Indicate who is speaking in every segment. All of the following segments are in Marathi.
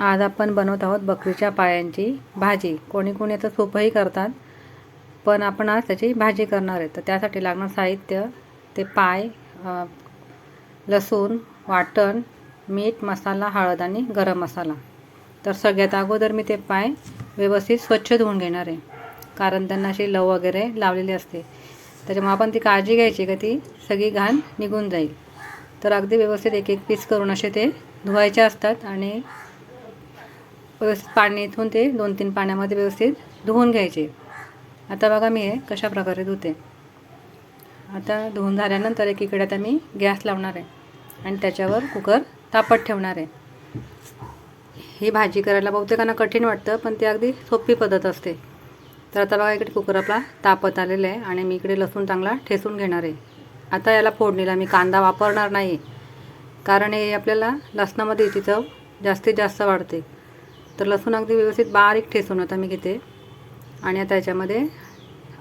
Speaker 1: आज आपण बनवत आहोत बकरीच्या पायांची भाजी. कोणी कोणी याचं सूपही करतात पण आपण आज त्याची भाजी करणार आहे. तर त्यासाठी लागणार साहित्य ते पाय लसूण वाटण मीठ मसाला हळद आणि गरम मसाला. तर सगळ्यात अगोदर मी ते पाय व्यवस्थित स्वच्छ धुवून घेणार आहे. कारण त्यांना अशी लव वगैरे लावलेली असते. त्याच्यामुळे आपण ती काळजी घ्यायची का ती सगळी घाण निघून जाईल. तर अगदी व्यवस्थित एक एक पीस करून असे ते धुवायचे असतात आणि व्यवस्थित पाणी इथून ते दोन तीन पाण्यामध्ये व्यवस्थित धुवून घ्यायचे. आता बघा मी हे कशा प्रकारे धुते. आता धुवून झाल्यानंतर एकीकडे आता मी गॅस लावणार आहे आणि त्याच्यावर कुकर तापत ठेवणार आहे. ही भाजी करायला बहुतेकांना कठीण वाटतं पण ती अगदी सोपी पद्धत असते. तर आता बघा इकडे कुकर आपला तापत आलेला आहे आणि मी इकडे लसूण चांगला ठेसून घेणार आहे. आता याला फोडणीला मी कांदा वापरणार नाही कारण हे आपल्याला लसणामध्ये ती चव जास्तीत जास्त वाढते. तर लसूण अगदी व्यवस्थित बारीक ठेसून आता मी घेते. आणि आता याच्यामध्ये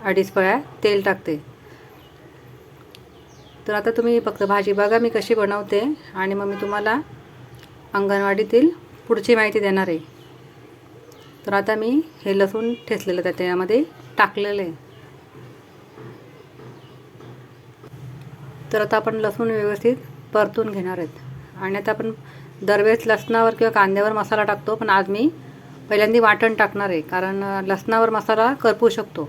Speaker 1: अडीच पळ्या तेल टाकते. तर आता तुम्ही फक्त भाजी बघा मी कशी बनवते आणि मग मी तुम्हाला अंगणवाडीतील पुढची माहिती देणार आहे. तर आता मी हे लसूण ठेचलेलं त्या त्यामध्ये टाकलेलं आहे. तर आता आपण लसूण व्यवस्थित परतून घेणार आहेत. आणि आता आपण दरवेळेस लसणावर किंवा कांद्यावर मसाला टाकतो पण आज मी पहिल्यांदा वाटण टाकणार आहे कारण लसणावर मसाला करपू शकतो.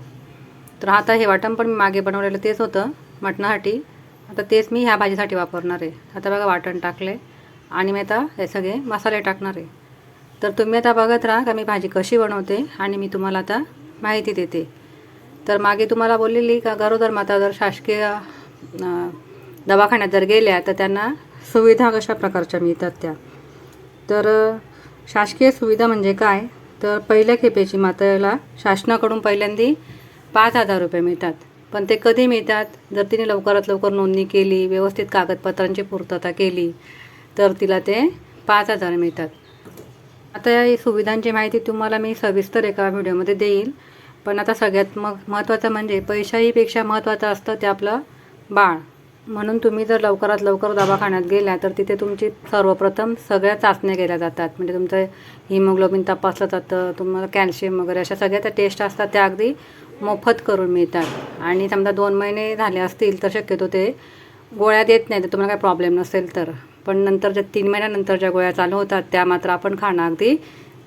Speaker 1: तर आता हे वाटण पण मी मागे बनवलेलं तेच होतं मटणासाठी. आता तेच मी ह्या भाजीसाठी वापरणार आहे. आता बघा वाटण टाकले आणि मी आता हे सगळे मसाले टाकणार आहे. तर तुम्ही आता बघत राहा का मी भाजी कशी बनवते आणि मी तुम्हाला आता माहिती देते. तर मागे तुम्हाला बोललेली का गरोदर माता जर शासकीय दवाखान्यात जर गेल्या तर त्यांना सुविधा कशा प्रकारच्या मिळतात त्या? तर शासकीय सुविधा म्हणजे काय? तर पहिल्या खेपेची मातेला शासनाकडून पहिल्यांदी पाच हजार रुपये मिळतात. पण ते कधी मिळतात? जर तिने लवकरात लवकर नोंदणी केली व्यवस्थित कागदपत्रांची पूर्तता केली तर तिला ते पाच हजार मिळतात. आता या सुविधांची माहिती तुम्हाला मी सविस्तर एका व्हिडिओमध्ये देईल. पण आता सगळ्यात मग महत्त्वाचं म्हणजे पैशाहीपेक्षा महत्त्वाचं असतं ते आपलं बाळ. म्हणून तुम्ही जर लवकरात लवकर दवाखान्यात गेल्या तर तिथे तुमची सर्वप्रथम सगळ्या चाचण्या केल्या जातात. म्हणजे तुमचं हिमोग्लोबिन तपासलं जातं तुम्हाला कॅल्शियम वगैरे अशा सगळ्या त्या टेस्ट असतात त्या अगदी मोफत करून मिळतात. आणि समजा दोन महिने झाले असतील तर शक्यतो ते गोळ्या देत नाही तर तुम्हाला काही प्रॉब्लेम नसेल तर. पण नंतर ज्या तीन महिन्यानंतर ज्या गोळ्या चालू होतात त्या मात्र आपण खाणं अगदी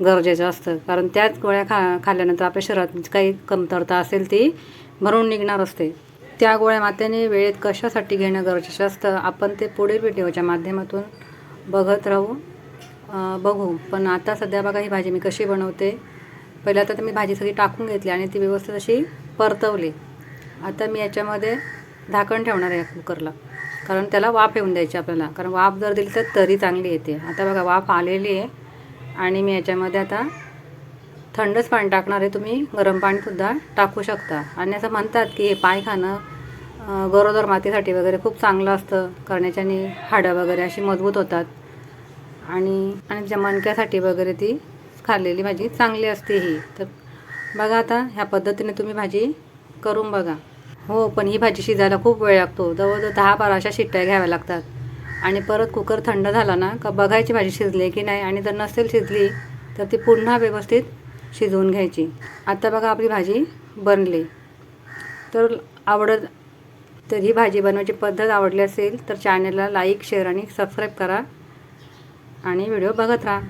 Speaker 1: गरजेचं असतं. कारण त्याच गोळ्या खा खाल्ल्यानंतर आपल्या शरीरात काही कमतरता असेल ती भरून निघणार असते. त्या गोळ्या मातेने वेळेत कशासाठी घेणं गरजेचं असतं आपण ते पुढील व्हिडिओच्या माध्यमातून बघत राहू बघू. पण आता सध्या बघा ही भाजी मी कशी बनवते. पहिल्या तर मी भाजी सगळी टाकून घेतली आणि ती व्यवस्थित अशी परतवली. आता मी याच्यामध्ये झाकण ठेवणार आहे कुकरला. कारण त्याला वाफ येऊन द्यायची आपल्याला. कारण वाफ जर दिली तर तरी चांगली येते. आता बघा वाफ आलेली आहे. आणि मी याच्यामध्ये आता थंडच पाणी टाकणार आहे तुम्ही गरम पाणीसुद्धा टाकू शकता. आणि असं म्हणतात की हे पाय खाणं गरोदर मातीसाठी वगैरे खूप चांगलं असतं. करण्याच्याने हाडं वगैरे अशी मजबूत होतात. आणि आणि ज्या मणक्यासाठी वगैरे ती खाल्लेली भाजी चांगली असते ही. तर बघा आता ह्या पद्धतीने तुम्ही भाजी करून बघा. हो पण ही भाजी शिजायला खूप वेळ लागतो. जवळजवळ दहा बारा अशा शिट्ट्या घ्याव्या लागतात. आणि परत कुकर थंड झाला ना का बघायची भाजी शिजली की नाही आणि जर नसेल शिजली तर ती पुन्हा व्यवस्थित शिजवून घ्यायची. आता बघा आपली भाजी बनली. तर आवडत तर ही भाजी बनवायची पद्धत आवडली असेल तर चॅनलला लाईक शेअर आणि सबस्क्राईब करा. आणि व्हिडिओ बघत राहा.